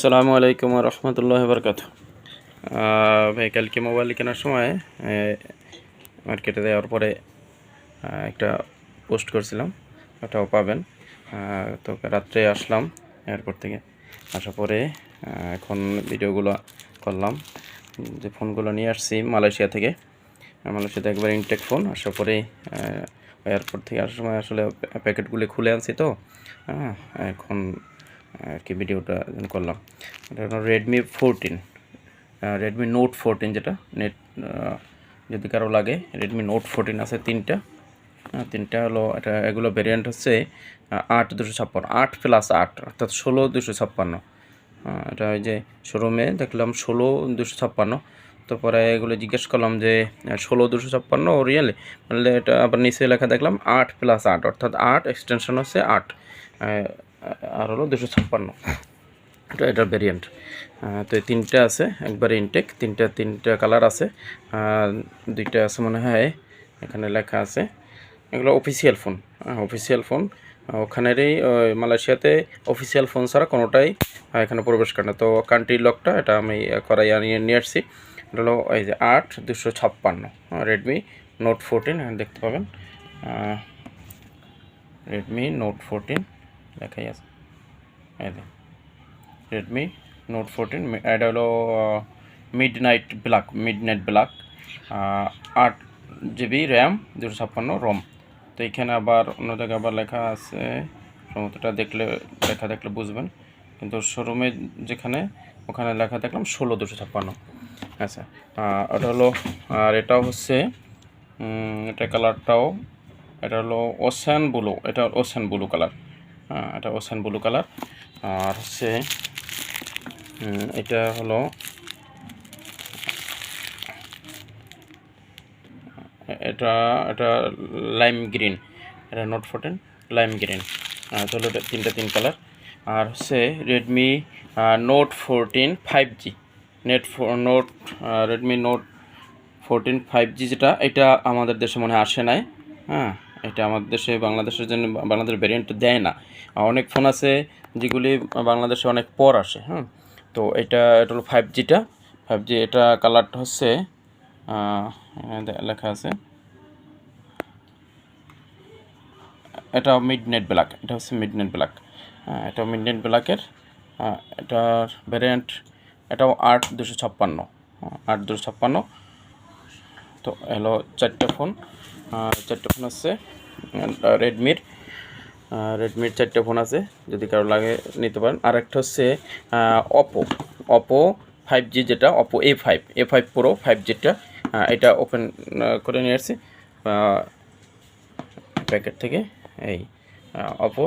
আসসালামু আলাইকুম রহমতুল্লাহ বরকাত ভাই, কালকে মোবাইল কেনার সময় মার্কেটে দেওয়ার পরে একটা পোস্ট করছিলাম, ওটাও পাবেন। তো রাত্রে আসলাম, এয়ারপোর্ট থেকে আসার পরে এখন ভিডিওগুলো করলাম। যে ফোনগুলো নিয়ে আসছি মালয়েশিয়া থেকে মালয়েশিয়াতে একবার ইনটেক ফোন, আসার পরে এয়ারপোর্ট থেকে আসার সময় আসলে প্যাকেটগুলি খুলে আনছি তো। হ্যাঁ এখন আর কি ভিডিওটা করলাম। এটা হলো Redmi fourteen Redmi Note fourteen যেটা নেট যদি কারও লাগে রেডমি নোট ফোরটিন আছে তিনটা। তিনটা হলো এটা, এগুলো ভেরিয়েন্ট হচ্ছে আট দুশো ছাপ্পান্ন, আট প্লাস আট, অর্থাৎ ষোলো দুশো ছাপ্পান্ন। এটা ওই যে শোরুমে দেখলাম ষোলো দুশো ছাপ্পান্ন। তারপরে এগুলো জিজ্ঞেস করলাম যে ষোলো দুশো ছাপ্পান্ন রিয়েলে মানে এটা আবার নিচে লেখা দেখলাম আট প্লাস আট, অর্থাৎ আট এক্সটেনশন হচ্ছে আট। আর হলো দুশো ছাপ্পান্ন। এটা এটার ভেরিয়েন্ট তো এই তিনটা আছে, একবারে ইনটেক তিনটা তিনটা কালার আছে, আর দুইটা আছে মনে হয় এখানে লেখা আছে। এগুলো অফিসিয়াল ফোন অফিসিয়াল ফোন ওখানেরই মালয়েশিয়াতে অফিসিয়াল ফোন ছাড়া কোনোটাই এখানে প্রবেশ করে না। তো কান্ট্রি লকটা এটা আমি করাই নিয়ে আসছি। এটা হলো এই যে আট দুশো ছাপ্পান্ন রেডমি নোট ফোরটিন দেখতে পাবেন। রেডমি নোট ফোরটিন লেখাই আছে। রেডমি নোট ফোরটিন এটা হলো midnight black midnight black আট জিবি র্যাম দুশো ছাপ্পান্ন রোম তো এখানে আবার অন্য জায়গায় আবার লেখা আছে সমস্তটা দেখলে, লেখা দেখলে বুঝবেন। কিন্তু শোরুমে যেখানে, ওখানে লেখা দেখলাম ষোলো দুশো ছাপ্পান্ন। আচ্ছা ওটা হলো, আর এটাও হচ্ছে এটা কালারটাও এটা হলো ওশান ব্লু এটা ওশান ব্লু কালার এটা ওশান ব্লু কালার। আর হচ্ছে এটা হলো, এটা এটা লাইম গ্রিন এটা নোট ফোরটিন লাইম গ্রিন তাহলে তিনটা তিন কালার। আর হচ্ছে Redmi Note fourteen five G net Note Redmi Note fourteen five G যেটা, এটা আমাদের দেশে মনে আসে নাই। হ্যাঁ। এটা আমাদের দেশে বাংলাদেশের জন্য বাংলাদেশ ভ্যারিয়েন্ট দেয় না। অনেক ফোন আছে যেগুলি বাংলাদেশে অনেক পর আসে হ্যাঁ? তো এটা এটা হলো ফাইভ জিটা ফাইভ জি এটা কালারটা হচ্ছে লেখা আছে। এটা মিড নেট ব্ল্যাক এটা হচ্ছে মিড নেট ব্ল্যাক এটা মিড নেট ব্ল্যাকের এটার ভ্যারিয়েন্ট এটাও আট দুশো ছাপ্পান্ন হ্যাঁ, আট দুশো ছাপ্পান্ন। তো হলো চারটে ফোন। চারটে ফোন আছে রেডমির রেডমির চারটে ফোন আছে, যদি কারও লাগে নিতে পারেন। আর একটা হচ্ছে অপো অপো ফাইভ জি যেটা Oppo A five A five pro five জিটা এটা ওপেন করে নিয়ে আসছি। প্যাকেট থেকে, এই অপো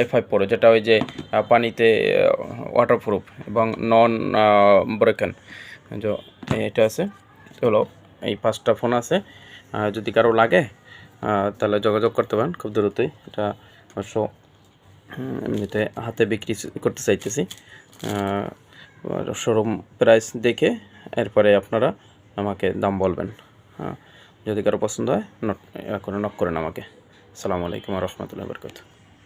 এ ফাইভ প্রো যেটা ওই যে পানিতে ওয়াটারপ্রুফ এবং নন ব্রেকেন এটা আছে হলো এই পাঁচটা ফোন আছে। যদি কারও লাগে তাহলে যোগাযোগ করতে পারেন খুব দ্রুতই। এটা অবশ্য এমনিতে হাতে বিক্রি করতে চাইতেছি। শোরুম প্রাইস দেখে এরপরে আপনারা আমাকে দাম বলবেন। যদি কারও পছন্দ হয় নক করে, নক করেন আমাকে। আসসালামু আলাইকুম রহমতুল্লাহ বরকত